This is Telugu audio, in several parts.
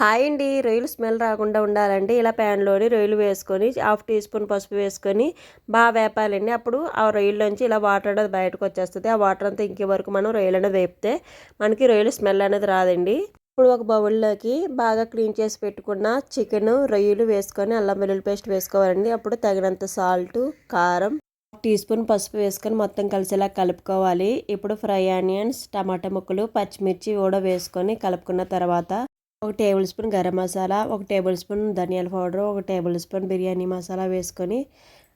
హాయ్ అండి. రొయ్యలు స్మెల్ రాకుండా ఉండాలంటే ఇలా ప్యాన్లోని రొయ్యలు వేసుకొని హాఫ్ టీ స్పూన్ పసుపు వేసుకొని బాగా వేపాలండి. అప్పుడు ఆ రొయ్యల్లోంచి ఇలా వాటర్ అనేది బయటకు వచ్చేస్తుంది. ఆ వాటర్ అంతా ఇంకే వరకు మనం రొయ్యలు అనేది వేపితే మనకి రొయ్యలు స్మెల్ అనేది రాదండి. ఇప్పుడు ఒక బౌల్లోకి బాగా క్లీన్ చేసి పెట్టుకున్న చికెన్ రొయ్యలు వేసుకొని అల్లం వెల్లుల్లి పేస్ట్ వేసుకోవాలండి. అప్పుడు తగినంత సాల్ట్ కారం టీ స్పూన్ పసుపు వేసుకొని మొత్తం కలిసేలా కలుపుకోవాలి. ఇప్పుడు ఫ్రై ఆనియన్స్ టమాటా ముక్కలు పచ్చిమిర్చి కూడా వేసుకొని కలుపుకున్న తర్వాత ఒక టేబుల్ స్పూన్ గరం మసాలా ఒక టేబుల్ స్పూన్ ధనియాల పౌడర్ ఒక టేబుల్ స్పూన్ బిర్యానీ మసాలా వేసుకొని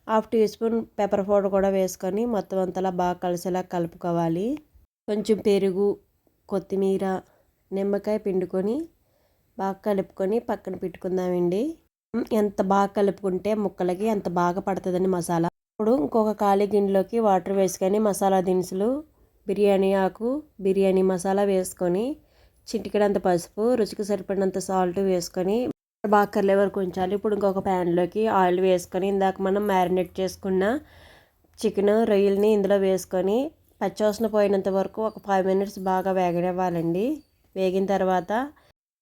half teaspoon pepper powder కూడా వేసుకొని మొత్తం అంతలా బాగా కలిసేలా కలుపుకోవాలి. కొంచెం పెరుగు కొత్తిమీర నిమ్మకాయ పిండుకొని బాగా కలుపుకొని పక్కన పెట్టుకుందామండి. ఎంత బాగా కలుపుకుంటే ముక్కలకి ఎంత బాగా పడుతుందండి మసాలా. ఇప్పుడు ఇంకొక ఖాళీ గిన్నెలోకి వాటర్ వేసుకొని మసాలా దినుసులు బిర్యానీ ఆకు బిర్యానీ మసాలా వేసుకొని చిటికెడంత పసుపు రుచికి సరిపడినంత సాల్ట్ వేసుకొని బాగా కర్లే వరకు ఉంచాలి. ఇప్పుడు ఇంకొక ప్యాన్లోకి ఆయిల్ వేసుకొని ఇందాక మనం మ్యారినేట్ చేసుకున్న చికెన్ రొయ్యల్ని ఇందులో వేసుకొని పచ్చివాసన పోయినంత వరకు ఒక ఫైవ్ మినిట్స్ బాగా వేగనివ్వాలండి. వేగిన తర్వాత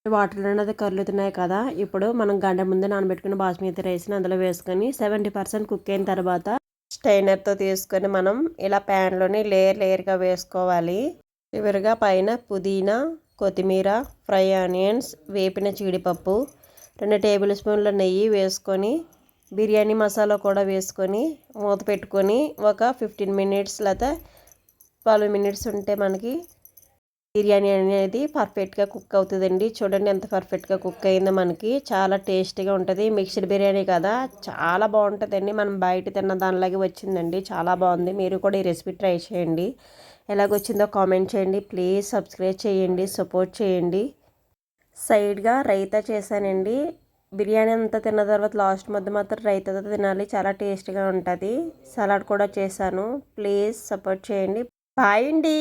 వాటర్ అనేది కర్లుతున్నాయి కదా. ఇప్పుడు మనం గంట ముందు నానబెట్టుకున్న బాస్మతి రైస్ని అందులో వేసుకొని సెవెంటీ పర్సెంట్ కుక్ అయిన తర్వాత స్టైనర్తో తీసుకొని మనం ఇలా ప్యాన్లోని లేయర్ లేయర్గా వేసుకోవాలి. చివరిగా పైన పుదీనా కొత్తిమీర ఫ్రై ఆనియన్స్ వేపిన జీడిపప్పు రెండు టేబుల్ స్పూన్ల నెయ్యి వేసుకొని బిర్యానీ మసాలా కూడా వేసుకొని మూత పెట్టుకొని ఒక ఫిఫ్టీన్ మినిట్స్ లేదా ట్వెల్వ్ మినిట్స్ ఉంటే మనకి బిర్యానీ అనేది పర్ఫెక్ట్గా కుక్ అవుతుందండి. చూడండి ఎంత పర్ఫెక్ట్గా కుక్ అయిందో మనకి. చాలా టేస్టీగా ఉంటుంది. మిక్స్డ్ బిర్యానీ కదా. చాలా బాగుంటుందండి. మనం బయట తిన్న దానిలాగే వచ్చిందండి. చాలా బాగుంది. మీరు కూడా ఈ రెసిపీ ట్రై చేయండి. ఎలాగొచ్చిందో కామెంట్ చేయండి. ప్లీజ్ సబ్స్క్రైబ్ చేయండి. సపోర్ట్ చేయండి. సైడ్గా రైతా చేశానండి. బిర్యానీ అంతా తిన్న తర్వాత లాస్ట్ మధ్య మాత్రం రైతాతో తినాలి. చాలా టేస్ట్గా ఉంటుంది. సలాడ్ కూడా చేశాను. ప్లీజ్ సపోర్ట్ చేయండి. బాయ్ అండి.